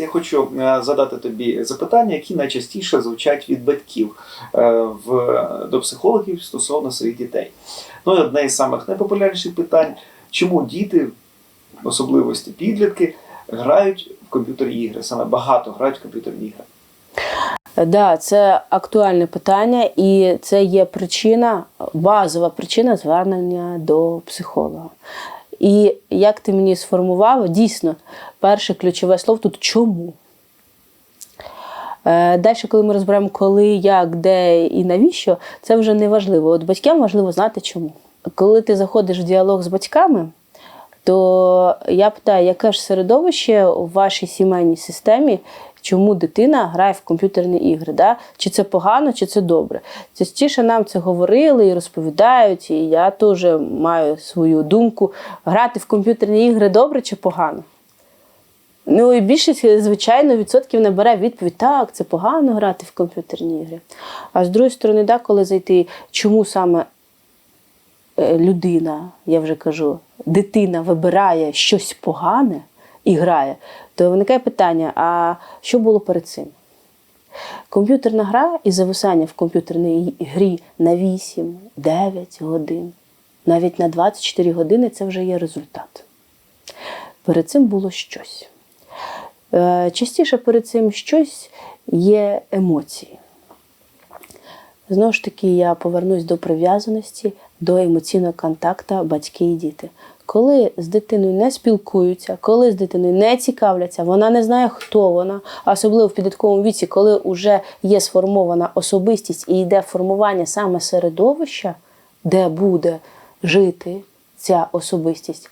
Я хочу е, задати тобі запитання, які найчастіше звучать від батьків е, в, до психологів стосовно своїх дітей. Ну і одне із самих найпопулярніших питань: чому діти, в особливості підлітки, грають в комп'ютерні ігри? Саме багато грають в комп'ютерні ігри. Да, це актуальне питання, і це є причина, базова причина звернення до психолога. І як ти мені сформував, дійсно, перше ключове слово тут чому. Е, Далі, коли ми розберемо коли, як, де і навіщо, це вже не важливо. От батькам важливо знати чому. Коли ти заходиш в діалог з батьками, то я питаю, яке ж середовище у вашій сімейній системі, чому дитина грає в комп'ютерні ігри? Да? Чи це погано, чи це добре? Частіше нам це говорили і розповідають, і я теж маю свою думку. Грати в комп'ютерні ігри добре чи погано? Ну і більшість, звичайно, відсотків набере відповідь: так, це погано грати в комп'ютерні ігри. А з другої сторони, да, коли зайти, чому саме е, людина, я вже кажу, дитина вибирає щось погане і грає, то виникає питання: а що було перед цим? Комп'ютерна гра і зависання в комп'ютерній грі на 8-9 годин, навіть на 24 години це вже є результат. Перед цим було щось. Е, Частіше перед цим щось є емоції. Знову ж таки, я повернусь до прив'язаності, до емоційного контакту батьки і діти. Коли з дитиною не спілкуються, коли з дитиною не цікавляться, вона не знає, хто вона, особливо в підлітковому віці, коли вже є сформована особистість і йде формування саме середовища, де буде жити ця особистість.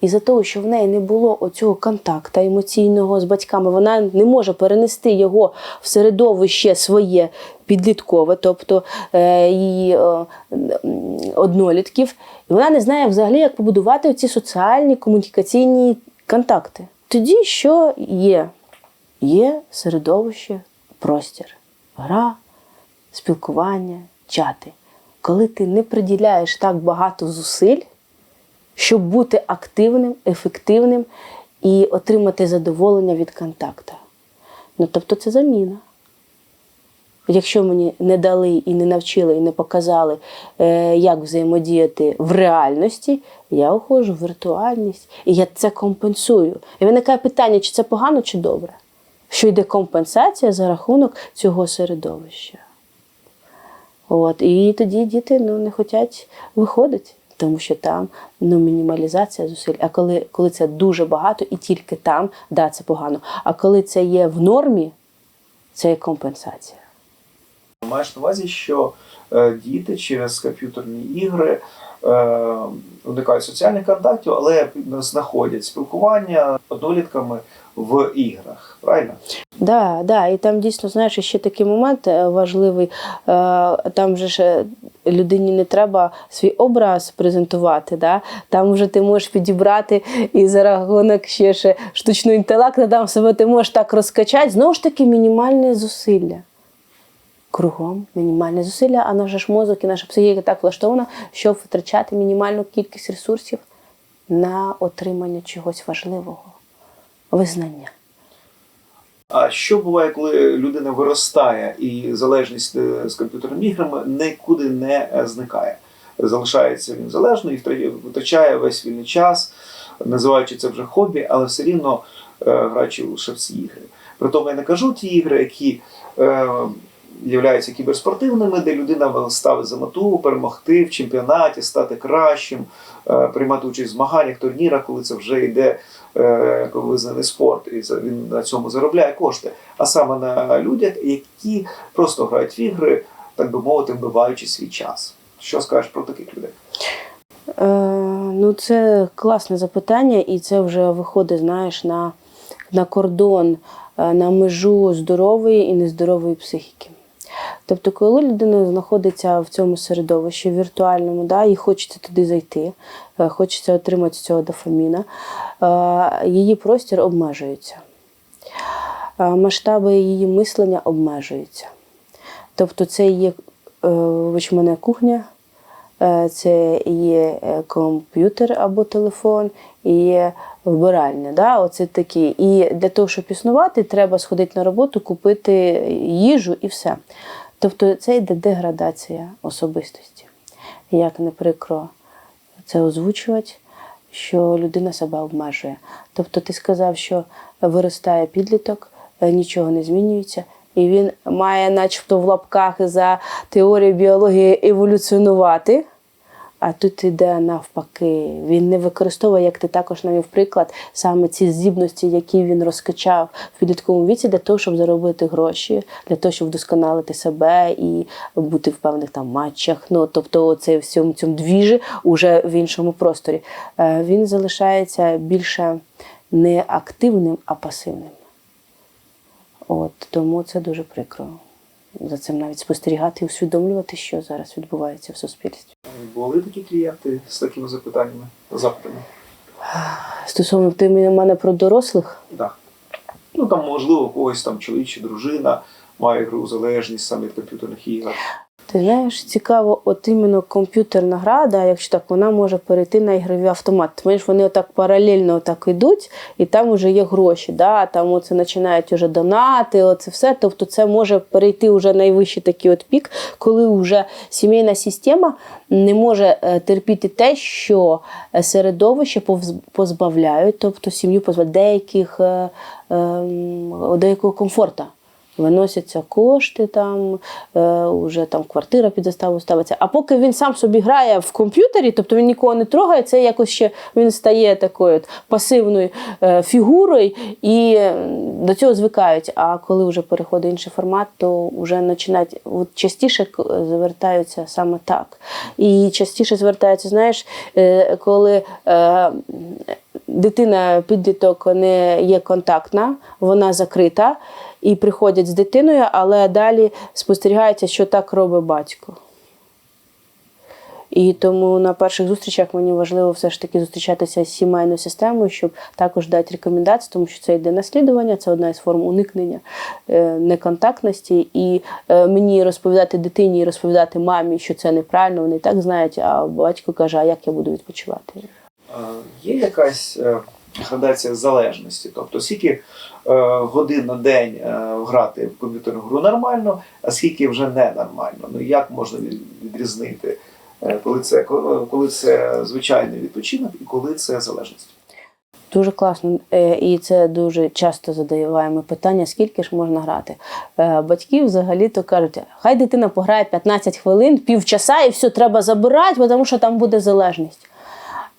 І за того, що в неї не було оцього контакту емоційного з батьками, вона не може перенести його в середовище своє підліткове, тобто е, її е, однолітків, і вона не знає взагалі, як побудувати ці соціальні комунікаційні контакти. Тоді що є? Є середовище, простір, гра, спілкування, чати. Коли ти не приділяєш так багато зусиль, щоб бути активним, ефективним і отримати задоволення від контакту. Ну, тобто це заміна. Якщо мені не дали і не навчили, і не показали, е, як взаємодіяти в реальності, я уходжу в віртуальність і я це компенсую. І виникає питання, чи це погано, чи добре? Що йде компенсація за рахунок цього середовища. От, і тоді діти ну, не хочуть виходити, тому що там ну, мінімалізація зусиль. А коли, коли це дуже багато і тільки там, да, це погано. А коли це є в нормі, це є компенсація. Маєш на увазі, що е, діти через комп'ютерні ігри е, уникають соціальних контактів, але знаходять спілкування однолітками в іграх. Правильно? Да, да, і там дійсно, знаєш, ще такий момент е, важливий. Е, Там же ж е, людині не треба свій образ презентувати. Да? Там вже ти можеш підібрати і за рахунок ще ж штучного інтелекту, там себе ти можеш так розкачати. Знову ж таки, мінімальне зусилля. Кругом мінімальне зусилля, а наш ж мозок і наша психіка так влаштована, щоб витрачати мінімальну кількість ресурсів на отримання чогось важливого, визнання. А що буває, коли людина виростає і залежність е, з комп'ютерними іграми нікуди не е, зникає? Залишається він залежно і втрачає весь вільний час, називаючи це вже хобі, але все рівно е, граючи лише в ці ігри. Притому я не кажу ті ігри, які являються кіберспортивними, де людина ставить за мету перемогти в чемпіонаті, стати кращим, е, приймати участь в змаганнях, турнірах, коли це вже йде е, визнаний спорт, і він на цьому заробляє кошти. А саме на людях, які просто грають в ігри, так би мовити, вбиваючи свій час. Що скажеш про таких людей? Е, ну, це класне запитання, і це вже виходить, знаєш, на, на кордон, е, на межу здорової і нездорової психіки. Тобто, коли людина знаходиться в цьому середовищі віртуальному, да, і хочеться туди зайти, е, хочеться отримати цього дофаміна, е, її простір обмежується. Е, Масштаби її мислення обмежуються. Тобто, це є вибач мене кухня, Це є е, комп'ютер або телефон, і є вбиральня. Да? Оце такі. І для того, щоб існувати, треба сходити на роботу, купити їжу і все. Тобто це йде деградація особистості. Як не прикро це озвучувати, що людина себе обмежує. Тобто ти сказав, що виростає підліток, е, нічого не змінюється, і він має, начебто, в лапках за теорією біології еволюціонувати. А тут іде навпаки. Він не використовує, як ти також навів приклад, саме ці здібності, які він розкачав в підлітковому віці, для того, щоб заробити гроші, для того, щоб вдосконалити себе і бути в певних там матчах. Ну тобто, оцей всьому цьому двіжі уже в іншому просторі. Е, Він залишається більше не активним, а пасивним. От тому це дуже прикро. За цим навіть спостерігати і усвідомлювати, що зараз відбувається в суспільстві. Були такі клієнти з такими запитаннями, запитами? Стосовно ти мене про дорослих, Так. Ну там, можливо, у когось там чоловік чи дружина має гру залежність саме від комп'ютерних ігор. Ти знаєш, цікаво, от іменно комп'ютерна гра, да, якщо так, вона може перейти на ігрові автомати. Тому що вони отак паралельно отак йдуть, і там вже є гроші. Да, там оце починають уже донати, оце все. Тобто це може перейти вже найвищий такий от пік, коли вже сімейна система не може е, терпіти те, що е, середовище позбавляють, тобто сім'ю позбавляють деяких, е, ем, деякого комфорту. Виносяться кошти, там е, вже там квартира під заставу ставиться. А поки він сам собі грає в комп'ютері, тобто він нікого не трогає, це якось ще він стає такою от пасивною е, фігурою і е, до цього звикають. А коли вже переходить інший формат, то вже починають от частіше звертаються саме так. І частіше звертаються, знаєш, е, коли. Е, Дитина підліток не є контактна, вона закрита, і приходять з дитиною, але далі спостерігається, що так робить батько. І тому на перших зустрічах мені важливо все ж таки зустрічатися з сімейною системою, щоб також дати рекомендації, тому що це йде наслідування, це одна із форм уникнення е, неконтактності. І е, мені розповідати дитині розповідати мамі, що це неправильно, вони так знають, а батько каже, а як я буду відпочивати. Є якась е, градація залежності? Тобто, скільки е, годин на день е, грати в комп'ютерну гру нормально, а скільки вже ненормально? Ну як можна відрізнити, е, коли це, коли це звичайний відпочинок і коли це залежність? Дуже класно, Е, і це дуже часто задаємо питання, скільки ж можна грати. Е, Батьки взагалі то кажуть, хай дитина пограє 15 хвилин, півчаса, і все треба забирати, тому що там буде залежність.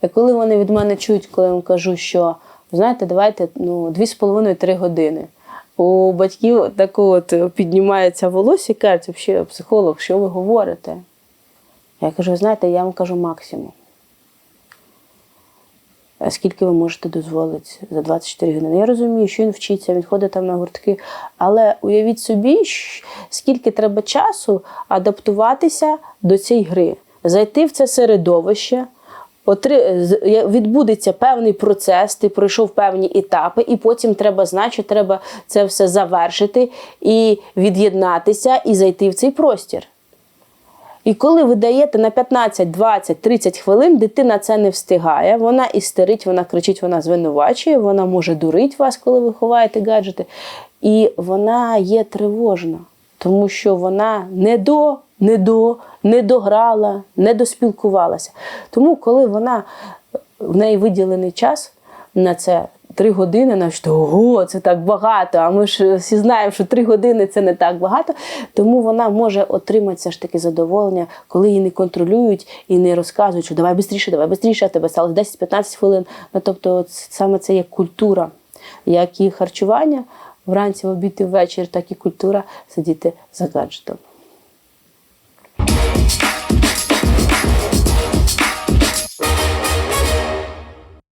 І коли вони від мене чують, коли я їм кажу, що знаєте, давайте ну, 2,5-3 години. У батьків тако от піднімається волосся і кажуть, «Вообще, психолог, що ви говорите? Я кажу, знаєте, я вам кажу максимум. А скільки ви можете дозволити за 24 години. Я розумію, що він вчиться, він ходить там на гуртки. Але уявіть собі, скільки треба часу адаптуватися до цієї гри, зайти в це середовище. Відбудеться певний процес, ти пройшов певні етапи, і потім треба знати, що треба це все завершити і від'єднатися, і зайти в цей простір. І коли ви даєте на 15, 20, 30 хвилин, дитина це не встигає, вона істерить, вона кричить, вона звинувачує, вона може дурити вас, коли ви ховаєте гаджети. І вона є тривожна, тому що вона не до, не до, не дограла, не доспілкувалася. Тому, коли вона в неї виділений час на це. Три години, навіть ого, це так багато. А ми ж всі знаємо, що три години це не так багато. Тому вона може отримати все ж таки задоволення, коли її не контролюють і не розказують, що давай швидше, давай швидше, в тебе стало 10-15 хвилин. Ну, тобто, от саме це є культура, як і харчування вранці, в обід і ввечері, так і культура сидіти за гаджетом.